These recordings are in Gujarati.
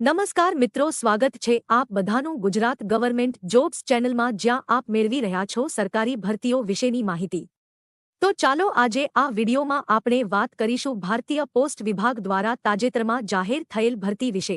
નમસ્કાર મિત્રો, સ્વાગત છે આપ બધાનું ગુજરાત ગવર્મેન્ટ જોબ્સ ચેનલમાં જ્યાં આપ મેળવી રહ્યા છો સરકારી ભરતીઓ વિશેની માહિતી. તો ચાલો આજે આ વિડીયોમાં આપણે વાત કરીશું ભારતીય પોસ્ટ વિભાગ દ્વારા તાજેતરમાં જાહેર થયેલ ભરતી વિશે.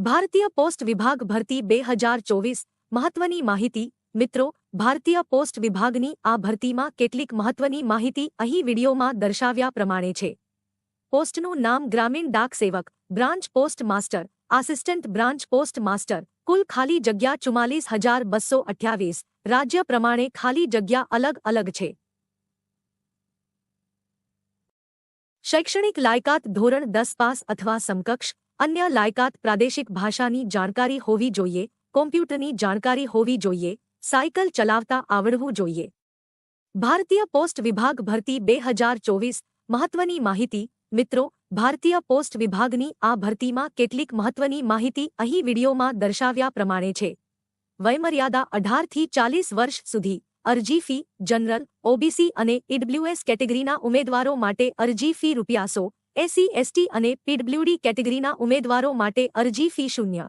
ભારતીય પોસ્ટ વિભાગ ભરતી બે હજાર ચોવીસ મહત્વની માહિતી. મિત્રો, ભારતીય પોસ્ટ વિભાગની આ ભરતીમાં કેટલીક મહત્વની માહિતી અહીં વિડીયોમાં દર્શાવ્યા પ્રમાણે છે. પોસ્ટનું નામ ગ્રામીણ ડાક સેવક, branch post master, assistant branch post master, કુલ ખાલી જગ્યા ચુમ્માલીસ હજાર બસો અઠ્યાવીસ, રાજ્ય પ્રમાણે ખાલી જગ્યા અલગ અલગ છે. શૈક્ષણિક લાયકાત ધોરણ દસ પાસ અથવા સમકક્ષ અન્ય લાયકાત પ્રાદેશિક ભાષાની જાણકારી હોવી જોઈએ, કોમ્પ્યુટરની જાણકારી હોવી જોઈએ, સાયકલ ચલાવતા આવડવું જોઈએ. ભારતીય પોસ્ટ વિભાગ ભરતી બે હજાર ચોવીસ મહત્વની માહિતી, મિત્રો, ભારતીય પોસ્ટ વિભાગની આ ભરતીમાં કેટલીક મહત્વની માહિતી અહીં વિડીયોમાં દર્શાવ્યા પ્રમાણે છે. વયમર્યાદા અઢારથી ચાલીસ વર્ષ સુધી, અરજી ફી, જનરલ, ઓબીસી અને ઈડબ્લ્યુએસ કેટેગરીના ઉમેદવારો માટે અરજી ફી રૂપિયા સો એસસી એસટી અને પીડબ્લ્યુડી કેટેગરીના ઉમેદવારો માટે અરજી ફી શૂન્ય.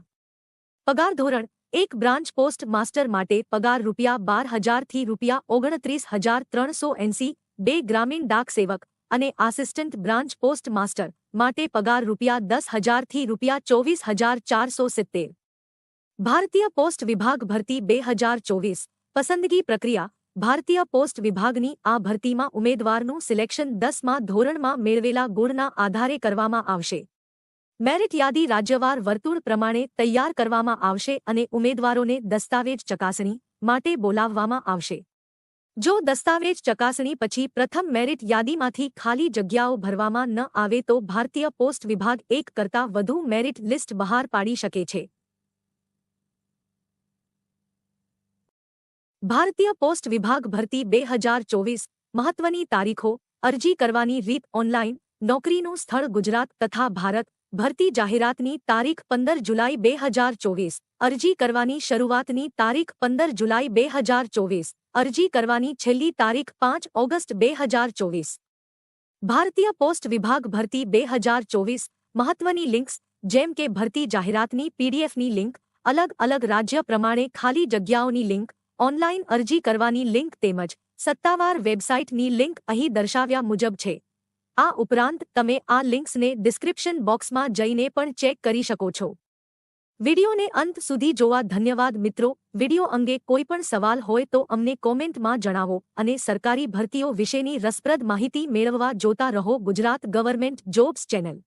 પગાર ધોરણ, એક બ્રાન્ચ પોસ્ટ માસ્ટર માટે પગાર રૂપિયા બાર હજારથી રૂપિયા ઓગણત્રીસ હજાર ત્રણસો એંસી, બે ગ્રામીણ ડાક સેવક અને આસિસ્ટન્ટ બ્રાન્ચ પોસ્ટ માસ્ટર માટે પગાર રૂપિયા દસ હજારથી રૂપિયા ચોવીસ હજાર ચારસો સિત્તેર. ભારતીય પોસ્ટ વિભાગ ભરતી બે હજાર ચોવીસ પસંદગી પ્રક્રિયા ભારતીય પોસ્ટ વિભાગની આ ભરતીમાં ઉમેદવારનું સિલેક્શન દસમાં ધોરણમાં મેળવેલા ગુણના આધારે કરવામાં આવશે. મેરિટ યાદી રાજ્યવાર વર્તુળ પ્રમાણે તૈયાર કરવામાં આવશે અને ઉમેદવારોને દસ્તાવેજ ચકાસણી માટે બોલાવવામાં આવશે. જો દસ્તાવેજ ચકાસણી પછી પ્રથમ મેરિટ યાદીમાંથી ખાલી જગ્યાઓ ભરવામાં ન આવે તો ભારતીય પોસ્ટ વિભાગ એક કરતાં વધુ મેરિટ લિસ્ટ બહાર પાડી શકે છે. ભારતીય પોસ્ટ વિભાગ ભરતી બે હજાર ચોવીસ મહત્વની તારીખો અરજી કરવાની રીત ઓનલાઇન નોકરીનું સ્થળ ગુજરાત તથા ભારત ભરતી જાહેરાતની તારીખ પંદર જુલાઈ બે હજાર ચોવીસ અરજી કરવાની શરૂઆતની તારીખ પંદર જુલાઈ બે હજાર ચોવીસ અરજી કરવાની છેલ્લી તારીખ પાંચ ઓગસ્ટ બે હજાર ચોવીસ ભારતીય પોસ્ટ વિભાગ ભરતી બે હજાર ચોવીસ મહત્વની લિંક્સ જેમ કે ભરતી જાહેરાતની પીડીએફની લિંક અલગ અલગ રાજ્ય પ્રમાણે ખાલી જગ્યાઓની લિંક ઓનલાઇન અરજી કરવાની લિંક તેમજ સત્તાવાર વેબસાઇટની લિંક અહીં દર્શાવ્યા મુજબ છે. આ ઉપરાંત તમે આ લિંક્સને ડિસ્ક્રિપ્શન બોક્સમાં જઈને પણ ચેક કરી શકો છો. વિડિયોને અંત સુધી જોવા ધન્યવાદ મિત્રો. વિડિયો અંગે કોઈ પણ સવાલ હોય તો અમને કોમેન્ટમાં જણાવો અને સરકારી ભરતીઓ વિશેની રસપ્રદ માહિતી મેળવવા જોતા રહો ગુજરાત ગવર્મેન્ટ જોબ્સ ચેનલ.